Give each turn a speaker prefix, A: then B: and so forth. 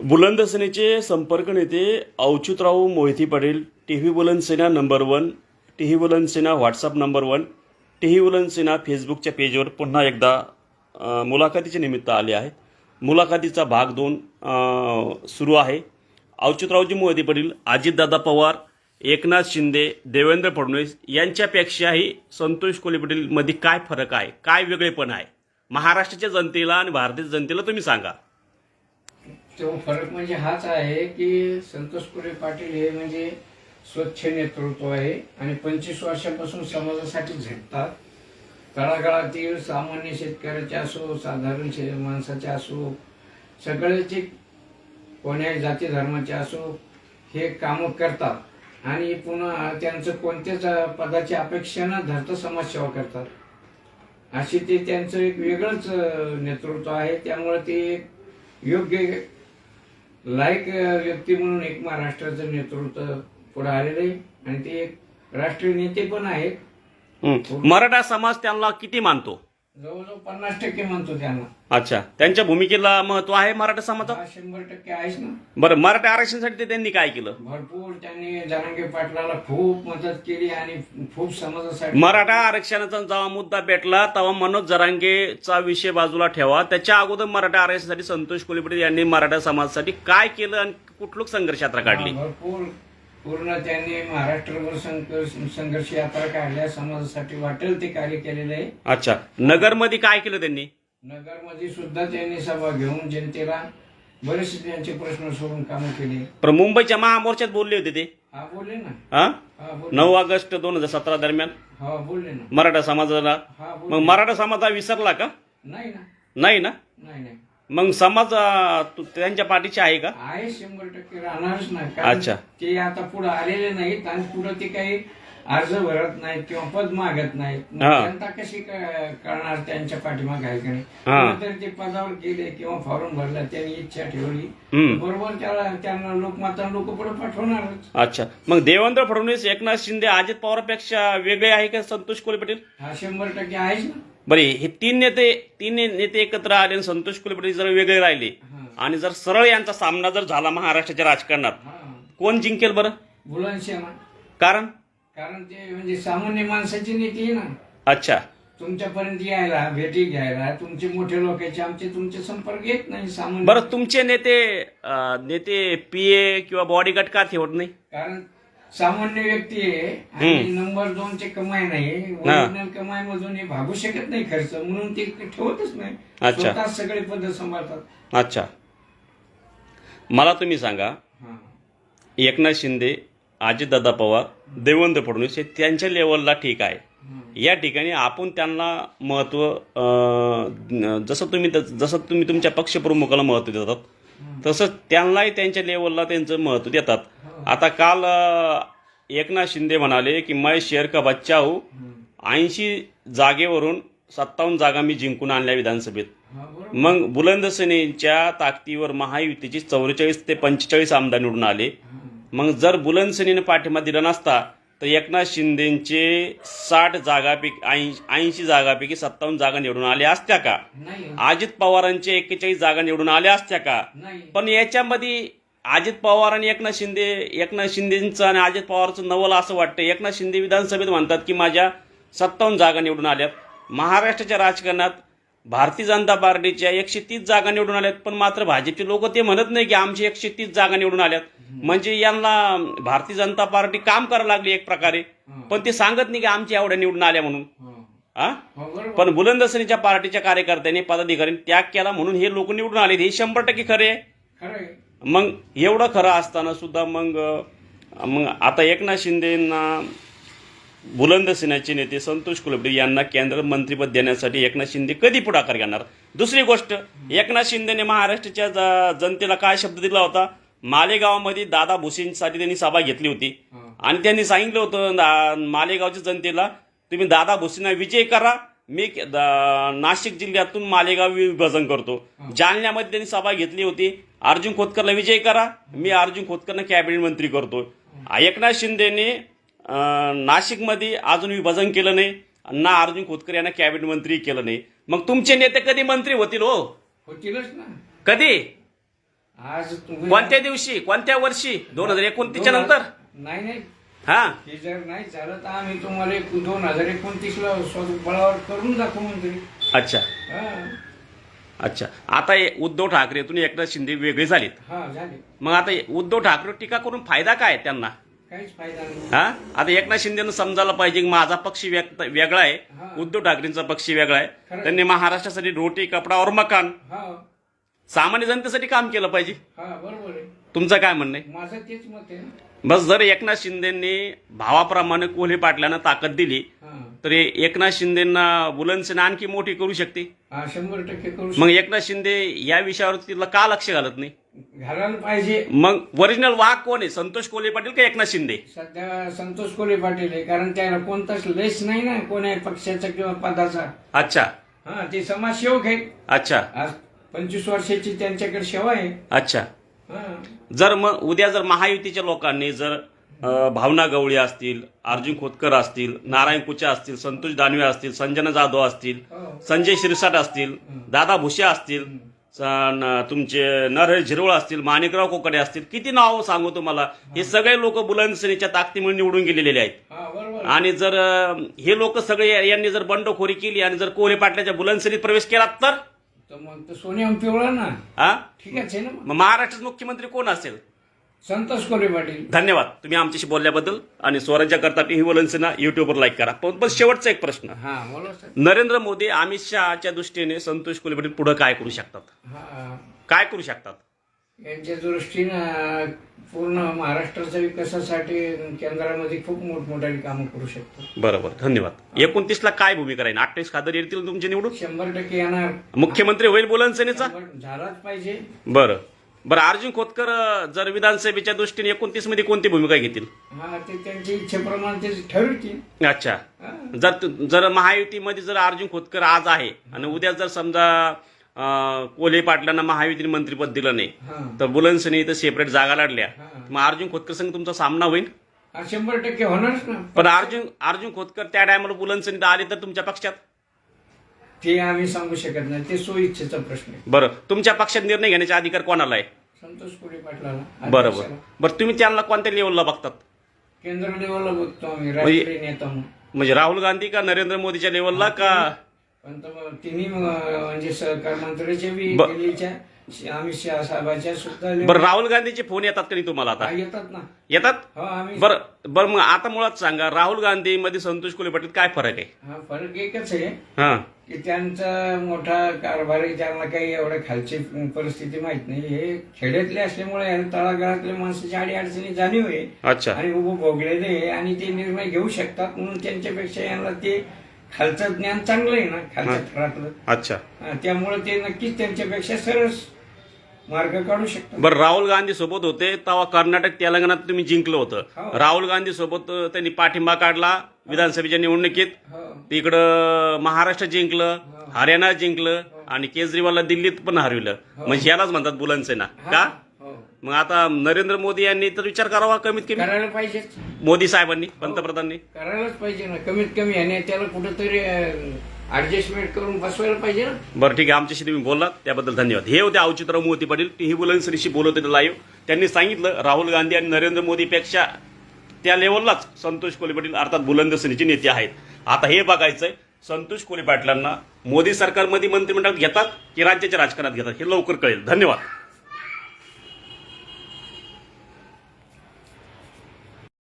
A: बुलंद सेनेचे संपर्क नेते Avachyutrao Mohite Patil T V Buland Sena number one T V Buland Sena WhatsApp number one T V Buland Sena फेसबुकच्या पेजवर पुन्हा एकदा मुलाखतीचे निमित्त आले आहेत. मुलाखतीचा भाग दोन सुरू आहे. अवच्युतरावजी मोहिती पाटील अजितदादा पवार एकनाथ शिंदे देवेंद्र फडणवीस यांच्यापेक्षाही संतोष कोले पाटीलमध्ये काय फरक आहे? काय वेगळेपण आहे? महाराष्ट्राच्या जनतेला आणि भारतीय जनतेला तुम्ही सांगा.
B: तो फरक म्हणजे हाच आहे की संतोष कुरे पाटील हे म्हणजे स्वच्छ नेतृत्व आहे आणि पंचवीस वर्षापासून समाजासाठी झटतात तळागाळातील सामान्य शेतकऱ्याचे असो साधारण शे- माणसाचे असो सगळ्याचे कोण्याही जाती धर्माचे असो हे कामं करतात. आणि पुन्हा त्यांचं कोणत्याच पदाची अपेक्षा न धरता समाजसेवा करतात. अशी ते त्यांचं एक वेगळंच नेतृत्व आहे. त्यामुळे ते योग्य लायक व्यक्ती म्हणून एक महाराष्ट्राचं नेतृत्व पुढे आलेलं आहे. आणि ते एक राष्ट्रीय नेते पण आहेत.
A: मराठा समाज त्यांना किती मानतो?
B: जवळजवळ पन्नास टक्के म्हणतो त्यांना.
A: अच्छा. त्यांच्या भूमिकेला महत्त्व आहे मराठा समाजात?
B: हा शंभर टक्के आहेच ना.
A: बरं मराठा आरक्षणासाठी ते त्यांनी काय केलं?
B: भरपूर त्यांनी जरांगे पाटलाला खूप मदत केली आणि खूप समाजासाठी
A: मराठा आरक्षणाचा जेव्हा मुद्दा भेटला तेव्हा मनोज जरांगेचा विषय बाजूला ठेवा. त्याच्या अगोदर मराठा आरक्षणासाठी संतोष कोल्हे यांनी मराठा समाजासाठी काय केलं आणि कुठलूक संघर्ष यात्रा काढली?
B: भरपूर पूर्ण त्यांनी महाराष्ट्रभर संघर्ष संघर्ष यात्रा काढल्या. समाजासाठी वाटेल ते कार्य केलेलं आहे.
A: अच्छा. नगरमध्ये काय केलं त्यांनी?
B: नगरमध्ये सुद्धा त्यांनी सभा घेऊन जनतेला बरेचसे त्यांचे प्रश्न सोडून कामं केली.
A: पण मुंबईच्या महामोर्चात बोलले होते ते.
B: हा बोलले ना.
A: हा?
B: हा
A: नऊ ऑगस्ट दोन हजार सतरा दरम्यान?
B: हा बोलले ना.
A: मराठा समाजाला?
B: हा
A: मग मराठा समाज हा विसरला का?
B: नाही ना.
A: नाही ना? मग समाज अं, तु- त्यांच्या पाठीचे आहे का?
B: आहे शंभर टक्के राहणारच नाही.
A: अच्छा.
B: ते आता पुढे आलेले नाहीत आणि पुढे ते काही अर्ज भरत नाहीत किंवा पद मागत नाहीत. मग
A: हा.
B: जनता कशी क- करणार त्यांच्या पाठीमागे आहे का नाही?
A: हा.
B: कोणीतरी ते पदावर गेले किंवा फॉर्म भरला त्यांनी इच्छा ठेवली.
A: हम्म.
B: बरोबर त्याला त्यांना लोकमाता लोक पुढे पाठवणारच.
A: अच्छा. मग देवेंद्र फडणवीस एकनाथ शिंदे अजित पवारपेक्षा वेगळे आहे का संतोष कोल्हे पाटील
B: हा शंभर टक्के आहेच ना.
A: बरे हे तीन नेते तीन नेते एकत्र आले आणि संतोष पाटील जर वेगळे राहिले. आणि जर सरळ यांचा सामना जर झाला महाराष्ट्राच्या राजकारणात कोण जिंकेल बरं?
B: बुलनशेना
A: कारण?
B: कारण ते म्हणजे सामान्य माणसाची नीती आहे ना.
A: अच्छा.
B: तुमच्यापर्यंत यायला भेटी घ्यायला तुमचे मोठे लोकांचे आमचे तुमचे संपर्क येत नाही सामान्य.
A: बरं तुमचे नेते अं, नेते पीए किंवा बॉडीगार्ड का ठेवत नाही?
B: कारण सामान्य व्यक्ती आहे आणि नंबर दोन चे कमाई नाही. ओरिजिनल कमाई मधून हे भागू शकत नाही खर्च म्हणून ते ठेवतच नाही. स्वतः सगळे पद सांभाळतात.
A: अच्छा. मला तुम्ही सांगा. एकनाथ शिंदे अजितदादा पवार देवेंद्र फडणवीस हे त्यांच्या लेवलला ठीक आहे. या ठिकाणी आपण त्यांना महत्त्व अं, जसं तुम्ही जसं तुम्ही तुमच्या पक्षप्रमुखाला महत्त्व देतात तसंच त्यांनाही त्यांच्या लेवलला त्यांचं महत्त्व देतात. आता काल एकनाथ शिंदे म्हणाले की मै शेर का बच्चा हूँ. ऐंशी जागेवरून सत्तावन्न जागा मी जिंकून आणल्या विधानसभेत. मग बुलंद सेनेच्या ताकदीवर महायुतीची चौवेचाळीस ते पंचेचाळीस आमदार निवडून आले. मग जर बुलंद सेनेने पाठिंबा दिला नसता तर एकनाथ शिंदेचे साठ जागापैकी ऐंशी जागापैकी सत्तावन्न जागा निवडून आल्या असत्या का? अजित पवारांचे एक्केचाळीस जागा निवडून आल्या असत्या का? पण याच्यामध्ये अजित पवार आणि एकनाथ शिंदे एकनाथ शिंदेचं आणि अजित पवारचं नवल असं वाटतं एकनाथ शिंदे विधानसभेत म्हणतात की माझ्या सत्तावन्न जागा निवडून आल्यात. महाराष्ट्राच्या राजकारणात भारतीय जनता पार्टीच्या एकशे तीस जागा निवडून आल्यात पण मात्र भाजपचे लोक ते म्हणत नाही की आमची एकशे तीस जागा निवडून आल्यात. म्हणजे यांना भारतीय जनता पार्टी काम करायला लागली एक प्रकारे पण ते सांगत नाही की आमच्या एवढ्या निवडून आल्या म्हणून.
B: हा.
A: हा पण बुलंदसनीच्या पार्टीच्या कार्यकर्त्यांनी पदाधिकाऱ्यांनी त्याग केला म्हणून हे लोक निवडून आले हे शंभर टक्के खरे मग एवढं खरं असताना सुद्धा मग मग आता एकनाथ शिंदेना बुलंद सेनेचे नेते संतोष कुलकर्णी यांना केंद्र मंत्रीपद देण्यासाठी एकनाथ शिंदे कधी पुढाकार घेणार? दुसरी गोष्ट एकनाथ शिंदेने महाराष्ट्राच्या जनतेला काय शब्द दिला होता? मालेगावमध्ये दादा भुसेंसाठी त्यांनी सभा घेतली होती. आणि त्यांनी सांगितलं होतं मालेगावच्या जनतेला तुम्ही दादा भुसेंना विजय करा. मी नाशिक जिल्ह्यातून मालेगाव विभाजन करतो. जालन्यामध्ये त्यांनी सभा घेतली होती. अर्जुन खोतकरला विजय करा. मी अर्जुन खोतकरना कॅबिनेट मंत्री करतो एकनाथ शिंदेने नाशिकमध्ये अजून विभाजन केलं नाही ना अर्जुन खोतकर यांना कॅबिनेट मंत्री केलं नाही. मग तुमचे नेते कधी मंत्री होतील हो?
B: होतीलच ना.
A: कधी?
B: आज तुम्ही
A: कोणत्या दिवशी? कोणत्या वर्षी? दोन हजार एकोणतीसच्या नंतर?
B: नाही नाही.
A: हा.
B: हे जर नाही झालं तर आम्ही तुम्हाला एक दोन हजार एकोणतीस ला स्वबळावर करून दाखवू मंत्री
A: अच्छा.
B: हा.
A: अच्छा. आता हे उद्धव ठाकरेतून एकनाथ शिंदे वेगळे झालेत.
B: हा झाले.
A: मग आता हे उद्धव ठाकरे टीका करून फायदा काय त्यांना? हा? आता एकनाथ शिंदेनं समजायला पाहिजे की माझा पक्ष व्यक्त- वेगळा आहे. उद्धव ठाकरेंचा पक्ष वेगळा आहे. त्यांनी महाराष्ट्रासाठी रोटी कपडा और मकान सामान्य जनतेसाठी काम केलं पाहिजे.
B: हा
A: तुमचं काय म्हणणं आहे. बस जर एकनाथ शिंदेंनी भावाप्रमाणे कोल्हे पाटलांना ताकद दिली तर एकनाथ शिंदेना बुलंदसेना आणखी मोठी करू शकते?
B: शंभर टक्के करू
A: मग एकनाथ शिंदे या विषयावर तिला का लक्ष घालत नाही.
B: घालायला पाहिजे.
A: मग ओरिजिनल वाघ कोण आहे? संतोष कोल्हे पाटील का एकनाथ शिंदे?
B: सध्या संतोष कोले पाटील आहे कारण त्याला कोणताच लेस नाही ना कोण्या पक्षाचा किंवा पदाचा.
A: अच्छा.
B: हा ते समाजसेवक आहे.
A: अच्छा.
B: आज पंचवीस वर्षाची त्यांच्याकडे सेवा आहे.
A: अच्छा. जर मग उद्या जर महायुतीच्या लोकांनी जर भावना गवळी असतील अर्जुन खोतकर असतील नारायण कुचा असतील संतोष दानवे असतील संजना जाधव असतील
B: हो.
A: संजय शिरसाट असतील दादा भुसे असतील तुमचे नरहरी झिरवळ असतील माणिकराव कोकडे असतील किती नाव सांगू तुम्हाला? हे सगळे लोक बुलंदसेनेच्या ताकदीमुळे निवडून गेलेले आहेत. आणि जर हे लोक सगळे यांनी जर बंडखोरी केली आणि जर कोल्हे पाटलाच्या बुलंदसेनेत प्रवेश केला तर?
B: तर मग तर ना.
A: हा?
B: ठीकच आहे ना मग.
A: मग महाराष्ट्रात मुख्यमंत्री कोण असेल?
B: संतोष कोले पाटील.
A: धन्यवाद. तुम्ही आमच्याशी बोलल्याबद्दल आणि स्वराज्य करता टीव्ही वलन्सना युट्यूबवर लाईक करा. पण पण शेवटचा एक प्रश्न.
B: हा बोला सर.
A: नरेंद्र मोदी अमित शहाच्या दृष्टीने संतोष पाटील पुढे काय करू शकतात?
B: हा.
A: काय करू शकतात?
B: यांच्या दृष्टीनं पूर्ण महाराष्ट्राच्या विकासासाठी केंद्रामध्ये खूप मोठमोठी कामं करू शकतो.
A: बरोबर धन्यवाद. एकोणतीसला काय भूमिका राहील? अठ्ठावीस खासदार येतील तुमचे निवडून?
B: शंभर टक्के येणार.
A: मुख्यमंत्री होईल बुलनसेनेचा?
B: झालाच पाहिजे.
A: बरं. बरं अर्जुन खोतकर जर विधानसभेच्या दृष्टीने एकोणतीसमध्ये कोणती भूमिका घेतील?
B: हा ते त्यांच्या इच्छेप्रमाणे ते ठरवतील.
A: अच्छा. जर जर महायुतीमध्ये जर अर्जुन खोतकर आज आहे आणि उद्या जर समजा अं, कोल्हे पाटलांना महायुतीने मंत्रीपद दिलं नाही. तर बुलन्सने इथं सेपरेट जागा लढल्या. मग अर्जुन खोतकर संग तुमचा सामना होईल.
B: शंभर टक्के होणारच ना.
A: पण अर्जुन अर्जुन खोतकर त्या टायमाला बुलन्सने आले तर तुमच्या पक्षात?
B: ते आम्ही सांगू शकत नाही. ते सोयीच्छेचा प्रश्न आहे.
A: बरं. तुमच्या पक्षात निर्णय घेण्याचा अधिकार कोणाला आहे?
B: संतोष कोळे पाटलाला.
A: बरोबर. बरं तुम्ही त्यांना कोणत्या लेवलला बघतात?
B: केंद्र लेवलला बघतो आम्ही. राष्ट्रीय नेता म्हणून.
A: म्हणजे राहुल गांधी का नरेंद्र मोदीच्या लेवलला का
B: पण तिन्ही म्हणजे सहकार मंत्र्याचे बी
A: ब-
B: दिल्लीच्या अमित शहा साहेबाच्या सुद्धा
A: बरं
B: level-
A: राहुल गांधीचे फोन येतात का नाही तुम्हाला आता?
B: येतात ना.
A: येतात?
B: हो आम्ही
A: बरं बरं मग आता मुळात सांगा राहुल गांधी मध्ये संतोष कोल्हे पाटील काय फरक आहे?
B: हा फरक एकच आहे
A: हा.
B: की त्यांचा मोठा कारभार आहे त्यांना काही एवढ्या खालची परिस्थिती माहीत नाही. हे खेड्यातले असल्यामुळे यांना तळागाळातल्या माणसाची आडी अडचणी जाणीव आहे
A: अच्छा.
B: आणि उभं भोगलेले आहे आणि ते निर्णय घेऊ शकतात म्हणून त्यांच्यापेक्षा यांना ते खालचं ज्ञान चांगलं आहे ना खालच्या थरातलं
A: अच्छा.
B: हा, त्यामुळे ते नक्कीच त्यांच्यापेक्षा सरस मार्ग काढू शकतात.
A: बरं राहुल गांधी सोबत होते तेव्हा कर्नाटक तेलंगणात तुम्ही जिंकलं होतं.
B: हो.
A: राहुल गांधी सोबत त्यांनी पाठिंबा काढला विधानसभेच्या निवडणुकीत.
B: हो.
A: तिकडं महाराष्ट्र जिंकलं हरियाणा जिंकलं आणि केजरीवालला दिल्लीत पण हरविलं. म्हणजे यालाच म्हणतात बुलनसेना का?
B: हो
A: मग आता नरेंद्र मोदी यांनी तर विचार करावा कमीत कमी.
B: करायला पाहिजे.
A: मोदी साहेबांनी पंतप्रधानांनी.
B: करायलाच पाहिजे ना कमीत कमी आणि त्याला कुठेतरी ऍडजस्टमेंट करून बसवायला पाहिजे ना.
A: बरं ठीक आहे. आमच्याशी तुम्ही बोललात त्याबद्दल धन्यवाद. हे होते अवचितराव मोती पाटील. टीव्ही बुलन्सरीशी बोलत होते लाईव्ह त्यांनी सांगितलं राहुल गांधी आणि नरेंद्र मोदीपेक्षा त्या लेवललाच संतोष कोले पाटील अर्थात बुलंदसेनेचे नेते आहेत. आता हे बघायचंय संतोष कोले पाटलांना मोदी सरकारमध्ये मंत्रिमंडळात घेतात की राज्याच्या राजकारणात घेतात हे लवकर कळेल. धन्यवाद.